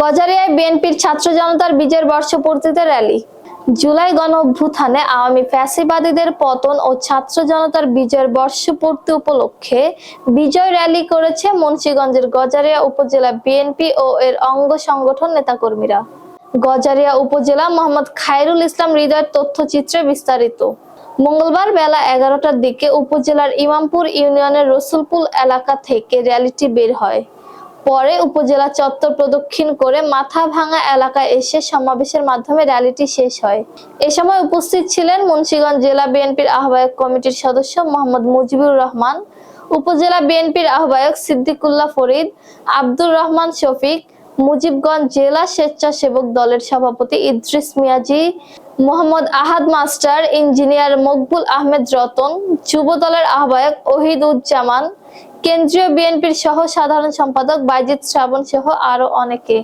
গজারিয়ায় বিএনপির ছাত্র জনতার বিজয়ের বর্ষপূর্তিতে র্যালি। জুলাই গণ অভ্যুত্থানে আওয়ামী ফ্যাসিবাদীদের পতন ও ছাত্র জনতার বিজয়ের বর্ষপূর্তি উপলক্ষে বিজয় র্যালি করেছে মুন্সীগঞ্জের গজারিয়া উপজেলা বিএনপি ও এর অঙ্গ সংগঠন নেতাকর্মীরা। গজারিয়া উপজেলা মোহাম্মদ খায়রুল ইসলাম হৃদয়ের তথ্যচিত্রে বিস্তারিত। মঙ্গলবার বেলা এগারোটার দিকে উপজেলার ইমামপুর ইউনিয়নের রসুলপুল এলাকা থেকে র্যালিটি বের হয়। পরে উপজেলা চত্বর প্রদক্ষিণ করে মাথা ভাঙা এলাকায় এসে সমাবেশের মাধ্যমে র্যালিটি শেষ হয়। এ সময় উপস্থিত ছিলেন মুন্সিগঞ্জ জেলা বিএনপির আহ্বায়ক কমিটির সদস্য মোহাম্মদ মুজিবুর রহমান, উপজেলা বিএনপির আহ্বায়ক সিদ্দিকুল্লাহ ফরিদ, আব্দুর রহমান শফিক, মুজিবগঞ্জ জেলা স্বেচ্ছাসেবক দলের সভাপতি ইদ্রিস মিয়াজি মোহাম্মদ আহাদ মাস্টার ইঞ্জিনিয়ার মকবুল আহমেদ রতন যুব দলের আহ্বায়ক ওহিদুজ্জামান, কেন্দ্রীয় বিএনপির সহ সাধারণ সম্পাদক বাইজিৎ শ্রাবণ সহ আরও অনেকে।